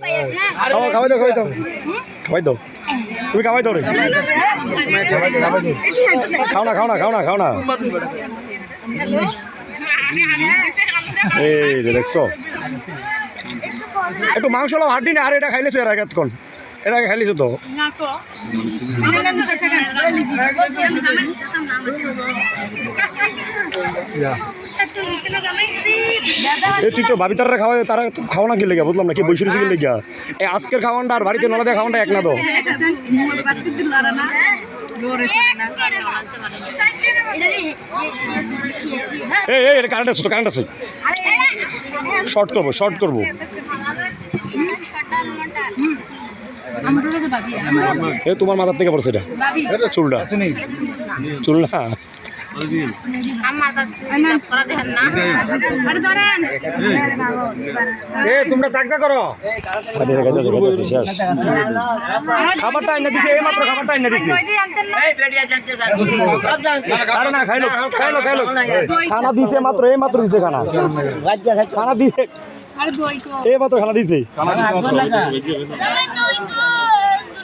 খাওয়া খাওয়াই দাও খাওয়াই দাও খাওয়াই দাও তুমি খাওয়াই দাও রে খাও না খাও না খাও না খাও না এই দেখছ একটু মাংস লাও হাড্ডি না আর এটা খাইলেছো এর আগে এতক্ষণ এটা আগে খাইলেছো তো এই তুই তো ভাবি তারা খাওয়া তারা খাওয়া না কি লেগে বুঝলাম না কি বৈশাখ কি লেগে? এই আজকের খাওয়ানটা আর বাড়িতে নলা দিয়ে খাওয়ানটা এক না তো। এই এই কারেন্ট আছে তো কারেন্ট আছে। শর্ট করব শর্ট করব। এ তোমার মাথার থেকে পড়ছে এটা। চুলটা। চুল না এ তোমরা তাকতা করো। খাবারটা আইনা দিছে এই মাত্র খাবারটা আইনা দিছে। আরে না খাইলো খাইলো খাইলো। খানা দিছে মাত্র এই মাত্র দিছে খানা। খানা দিছে। এই মাত্র খানা দিছে।